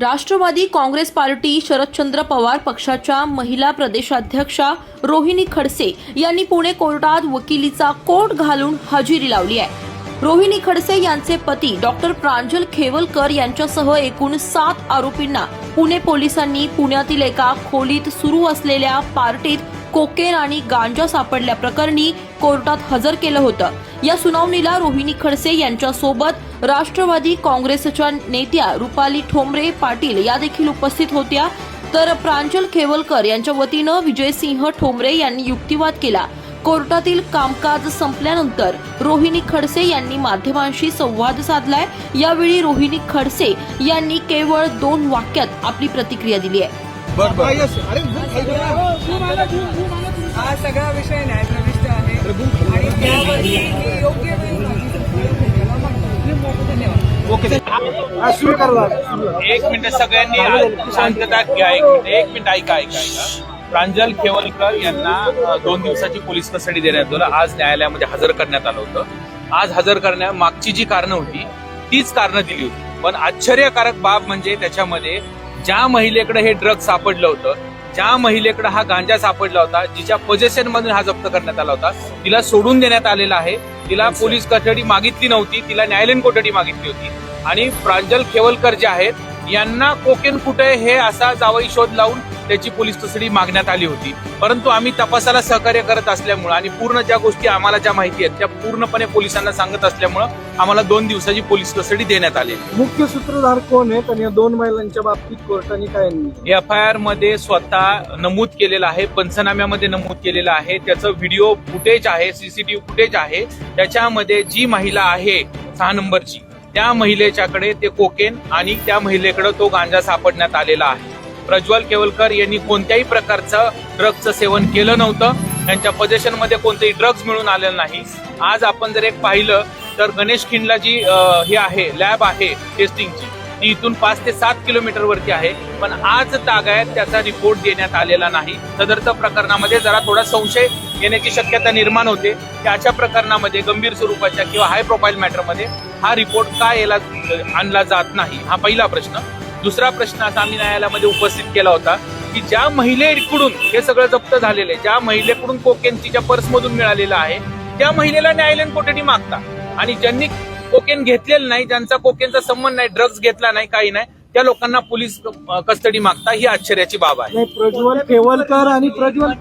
Rashtrawadi Congress party Sharadchandra Pawar पक्षाच्या महिला प्रदेशाध्यक्षा रोहिणी खडसे यांनी पुणे कोर्टात वकिलीचा कोट घालून हजेरी लावली आहे. रोहिणी खडसे यांचे पती डॉक्टर प्रांजल खेवलकर यांच्यासह एकूण सात आरोपींना पुणे पोलिसांनी पुण्यातील एका खोलीत सुरू असलेल्या पार्टीत कोकेन आणि गांजा सापडल्या प्रकरणी कोर्टात हजर केलं होतं. या सुनावणीला रोहिणी खडसे यांच्यासोबत राष्ट्रवादी काँग्रेसच्या नेत्या रुपाली ठोंबरे पाटील या देखील उपस्थित होत्या. तर प्रांजल खेवलकर यांच्या वतीनं विजयसिंह ठोंबरे यांनी युक्तिवाद केला. कोर्टातील कामकाज संपल्यानंतर रोहिणी खडसे यांनी माध्यमांशी संवाद साधलाय. यावेळी रोहिणी खडसे यांनी केवळ दोन वाक्यात आपली प्रतिक्रिया दिली आहे. बर बर. हा सगळा विषय न्यायप्रविष्ट आहे. आणि त्यावरती मी योग्य वेळी माझी मांडतो. धन्यवाद. ओके. एक मिनिट सगळ्यांनी शांतता घ्या. एक मिनिट एक मिनिट ऐका ऐका ऐका. प्रांजल खेवलकर यांना दोन दिवसाची पोलीस कस्टडी देण्यात आलं आज न्यायालयामध्ये हजर करण्यात आलं होतं. आज हजर करण्या मागची जी कारणं होती तीच कारणं दिली होती. पण आश्चर्यकारक बाब म्हणजे त्याच्यामध्ये ज्या महिलेकडे हे ड्रग सापडलं होतं ज्या महिलेकडे हा गांजा सापडला होता जिच्या पोझेशन मधून हा जप्त करण्यात आला होता तिला सोडून देण्यात आलेला आहे. तिला पोलीस कस्टडी मागितली नव्हती तिला न्यायालयीन कोठडी मागितली होती. आणि प्रांजल खेवलकर जे आहेत यांना कोकेन कुठे हे असा जावई शोध लावून त्याची पोलीस कस्टडी मागण्यात आली होती. परंतु आम्ही तपासाला सहकार्य करत असल्यामुळे आणि पूर्ण ज्या गोष्टी आम्हाला ज्या माहिती आहेत त्या पूर्णपणे पोलिसांना सांगत असल्यामुळं आम्हाला दोन दिवसाची पोलीस कस्टडी देण्यात आली मुख्य सूत्रधार कोण आहेत आणि या दोन महिलांच्या बाबतीत कोर्टाने काय एफ आय आरमध्ये स्वतः नमूद केलेलं आहे पंचनाम्यामध्ये नमूद केलेलं आहे. त्याचं व्हिडिओ फुटेज आहे सीसीटीव्ही फुटेज आहे. त्याच्यामध्ये जी महिला आहे सहा नंबरची त्या महिलेच्याकडे ते कोकेन आणि त्या महिलेकडे तो गांजा सापडण्यात आलेला आहे. प्रज्वल केवलकर यांनी कोणत्याही प्रकारचं ड्रग्जचं सेवन केलं नव्हतं. त्यांच्या पजेशनमध्ये कोणतेही ड्रग्ज मिळून आलेलं नाही. आज आपण जर एक पाहिलं तर गणेश खिंडला जी हे आहे लॅब आहे टेस्टिंगची ती इथून पाच ते सात किलोमीटर वरती आहे. पण आज तागायत त्याचा रिपोर्ट देण्यात आलेला नाही. सदरच्या प्रकरणामध्ये जरा थोडा संशय येण्याची शक्यता निर्माण होते. की अशा प्रकरणामध्ये गंभीर स्वरूपाच्या किंवा हाय प्रोफाईल मॅटरमध्ये हा रिपोर्ट का याला आणला जात नाही? हा पहिला प्रश्न. दुसरा प्रश्न असा आम्ही न्यायालयामध्ये उपस्थित केला होता की ज्या महिलेकडून हे सगळं जप्त झालेलं आहे ज्या महिलेकडून कोकेन तिच्या पर्समधून मिळालेलं आहे त्या महिलेला न्यायालयीन कोठडी मागता. आणि ज्यांनी कोकेन घेतलेलं नाही ज्यांचा कोकेनचा संबंध नाही ड्रग्ज घेतला नाही काही नाही त्या लोकांना पोलीस कस्टडी मागता ही आश्चर्याची बाब आहे. प्रज्वल केवलकर आणि प्रज्वल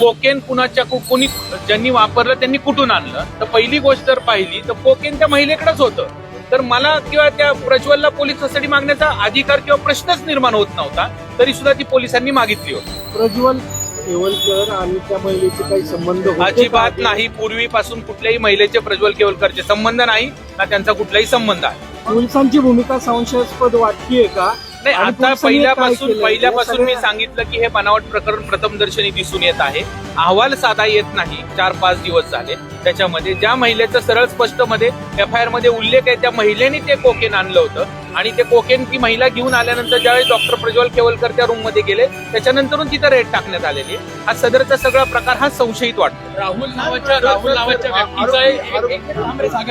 कोकेन कुणाच्या कोणी ज्यांनी वापरलं त्यांनी कुठून आणलं? तर पहिली गोष्ट जर पाहिली तर कोकेन त्या महिलेकडेच होतं. तर मला किंवा त्या प्रज्वलला पोलीस कस्टडी मागण्याचा अधिकार किंवा प्रश्नच निर्माण होत नव्हता तरी सुद्धा ती पोलिसांनी मागितली होती. प्रज्वल केवलकर आणि त्या महिलेचे काही संबंध होते का? अजिबात नाही. पूर्वीपासून कुठल्याही महिलेचे प्रज्वल केवलकरचे संबंध नाही ना त्यांचा कुठलाही संबंध आहे. पोलिसांची भूमिका संशयास्पद वाटतीये का? नाही आणि आता पोलिसांनी काय पहिल्यापासून केलंय? पहिल्यापासून मी सगळ्या- सांगितलं की हे बनावट प्रकरण प्रथमदर्शनी दिसून येत आहे. अहवाल साधा येत नाही. चार पाच दिवस झाले. त्याच्यामध्ये ज्या महिलेचं सरळ स्पष्टमध्ये एफ आय आरमध्ये उल्लेख आहे त्या महिलेने ते कोकेन आणलं होतं. आणि ते कोकेन ती महिला घेऊन आल्यानंतर ज्यावेळेस डॉक्टर प्रज्वल केवलकर त्या रूममध्ये गेले त्याच्यानंतरून तिथं रेट टाकण्यात आलेली आहे. हा सदरचा सगळा प्रकार हा संशयित वाटतो राहुल नावाच्या राहुल नावाच्या व्यक्तीचा.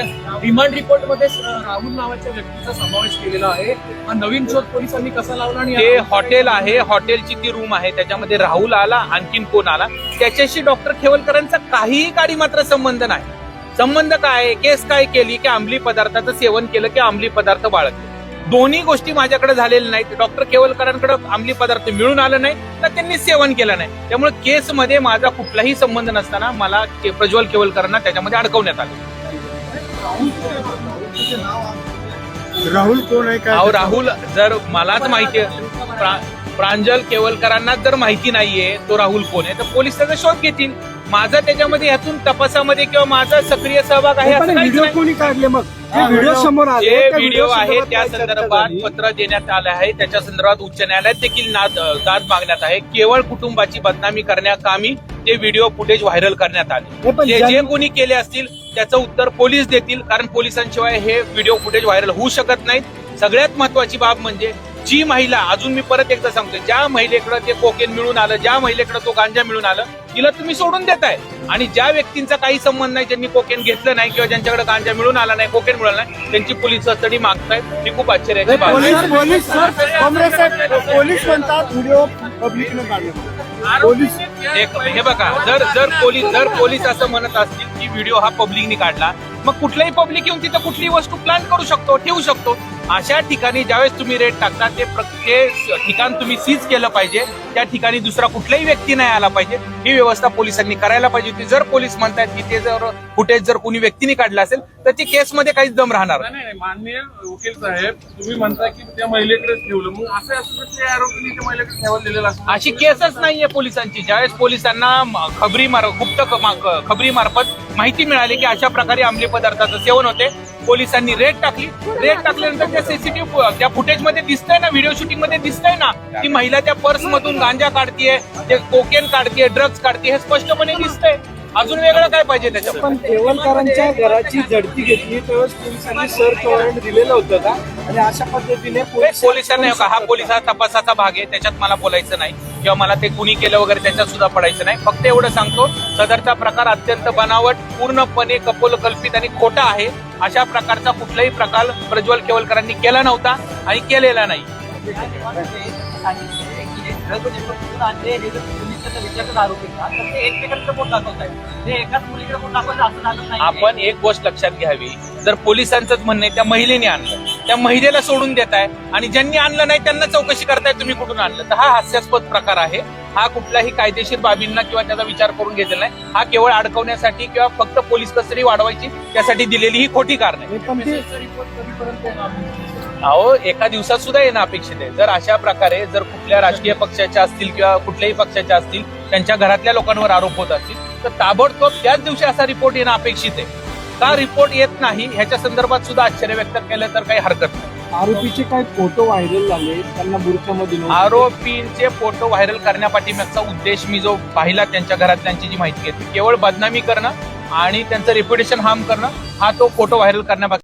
रिमांड रिपोर्टमध्ये राहुल नावाच्या व्यक्तीचा समावेश केलेला आहे हा नवीन शोध पोलिसांनी कसा लावला आणि ते हॉटेल आहे हॉटेलची ती रूम आहे त्याच्यामध्ये राहुल आला आणखीन कोण आला त्याच्याशी डॉक्टर खेवलकरांचा काहीही गाडी मात्र संबंध नाही संबंध काय? केस काय केली की अंमली पदार्थाचं सेवन केलं की अंमली पदार्थ बाळगले दोन्ही गोष्टी माझ्याकडे झालेल्या नाहीत. डॉक्टर केवलकरांकडे अंमली पदार्थ मिळून आलं नाही तर त्यांनी सेवन केलं नाही. त्यामुळे केसमध्ये माझा कुठलाही संबंध नसताना मला के- प्रज्वल केवलकरांना त्याच्यामध्ये अडकवण्यात आलं. राहुल कोण आहे? काय राहुल जर मलाच माहिती प्रांजल केवलकरांनाच जर माहिती नाहीये तो राहुल कोण आहे तर पोलीस त्याचा शोध घेतील. माझा त्याच्यामध्ये ह्यातून तपासामध्ये किंवा माझा सक्रिय सहभाग आहे असं काहीच व्हिडिओ नाही. कोणी काढले मग? जे व्हिडिओ समोर आले. जे त्या व्हिडिओ आहे संदर्भात त्या काय चर्चा संदर्भात झाली? पत्र देण्यात आलं आहे. त्याच्या संदर्भात उच्च न्यायालयात देखील नाद दाद मागण्यात आहे. केवळ कुटुंबाची बदनामी करण्याकामी ते व्हिडिओ फुटेज व्हायरल करण्यात हे आले पण जे जे ज्यांनी- कोणी केले असतील त्याचं उत्तर पोलीस देतील कारण पोलिसांशिवाय हे व्हिडिओ फुटेज व्हायरल होऊ शकत नाहीत. सगळ्यात महत्वाची बाब म्हणजे जी महिला अजून मी परत एकदा सांगतो ज्या महिलेकडे ते कोकेन मिळून आलं ज्या महिलेकडे तो गांजा मिळून आलं तिला तुम्ही सोडून देताय. आणि ज्या व्यक्तींचा काही संबंध नाही ज्यांनी कोकेन घेतलं नाही किंवा ज्यांच्याकडे गांजा मिळून आला नाही कोकेन मिळाला नाही त्यांची पोलीस कस्टडी मागतायत. ही खूप आश्चर्याची आहे. पोलीस म्हणतात व्हिडिओ पोलीस हे बघा जर जर पोलीस जर पोलीस असं म्हणत असतील की व्हिडिओ हा पब्लिकने काढला मग कुठल्याही पब्लिक येऊन तिथं कुठलीही वस्तू प्लॅन करू शकतो ठेवू शकतो. अशा ठिकाणी ज्यावेळेस तुम्ही रेट टाकता ते प्रत्येक ठिकाण तुम्ही सीज केलं पाहिजे. त्या ठिकाणी दुसरा कुठलाही व्यक्ती नाही आला पाहिजे. ही व्यवस्था पोलिसांनी करायला पाहिजे होती. जर पोलीस म्हणतायत की ते जर फुटेज जर कुणी व्यक्तीने काढलं असेल तर ती केसमध्ये काहीच दम राहणार. नाही. माननीय वकील साहेब तुम्ही म्हणता की त्या महिलेकडेच ठेवलं. मग असं महिलेकडे अशी केसच नाहीये पोलिसांची. ज्यावेळेस पोलिसांना खबरी मार गुप्त खबरी मार्फत माहिती मिळाली की अशा प्रकारे अंमली पदार्थाचं सेवन होते पोलिसांनी रेड टाकली. रेड टाकल्यानंतर त्या सीसीटीव्ही त्या फुटेजमध्ये दिसतंय ना व्हिडिओ शूटिंगमध्ये दिसतंय ना ती महिला त्या पर्स मधून गांजा काढतीये ते कोकेन काढतीये ड्रग्ज काढतीये हे स्पष्टपणे दिसतंय. अजून वेगळं काय पाहिजे त्याच्यामध्ये? पण केवलकरांच्या घराची झडती घेतली त्यावेळेस पोलिसांनी सर्च वॉरंट दिलेलं होतं का? आणि अशा पद्धतीने पोलीस- पोलिसांना हा पोलीस हा तपासाचा भाग आहे. त्याच्यात मला बोलायचं नाही. किंवा मला ते कुणी केलं वगैरे त्याच्यात सुद्धा पडायचं नाही. फक्त एवढं सांगतो सदरचा प्रकार अत्यंत बनावट पूर्णपणे कपोलकल्पित आणि खोटा आहे. अशा प्रकारचा कुठलाही प्रकार प्रज्वल केवलकरांनी केला नव्हता आणि केलेला नाही. आपण एक गोष्ट लक्षात घ्यावी. जर पोलिसांचंच म्हणणं आहे त्या महिलेने आणलं. त्या महिलेला सोडून देत आहे आणि ज्यांनी आणलं नाही त्यांना चौकशी करताय तुम्ही कुठून आणलं? तर हा हास्यास्पद प्रकार आहे. हा कुठल्याही कायदेशीर बाबींना किंवा त्याचा विचार करून घेतलेला नाही. हा केवळ अडकवण्यासाठी किंवा फक्त पोलीस कस्टडी वाढवायची त्यासाठी दिलेली ही खोटी कारण. आहे अहो एका दिवसात सुद्धा येणं अपेक्षित आहे. जर अशा प्रकारे जर कुठल्या राजकीय पक्षाच्या असतील किंवा कुठल्याही पक्षाच्या असतील त्यांच्या घरातल्या लोकांवर आरोप होत असतील तर ताबडतोब त्याच दिवशी असा रिपोर्ट येणं अपेक्षित आहे. का रिपोर्ट येत नाही ह्याच्या संदर्भात सुद्धा आश्चर्य व्यक्त केलं तर काही हरकत नाही. आरोपीचे काय फोटो व्हायरल झाले त्यांना बुरख्यामध्ये. आरोपींचे फोटो व्हायरल करण्यापाठीमागचा उद्देश मी जो पाहिला त्यांच्या घरातल्यांची जी माहिती घेतली केवळ बदनामी करणं आणि त्यांचं रेप्युटेशन हार्म करणं हा तो फोटो व्हायरल करण्यापासून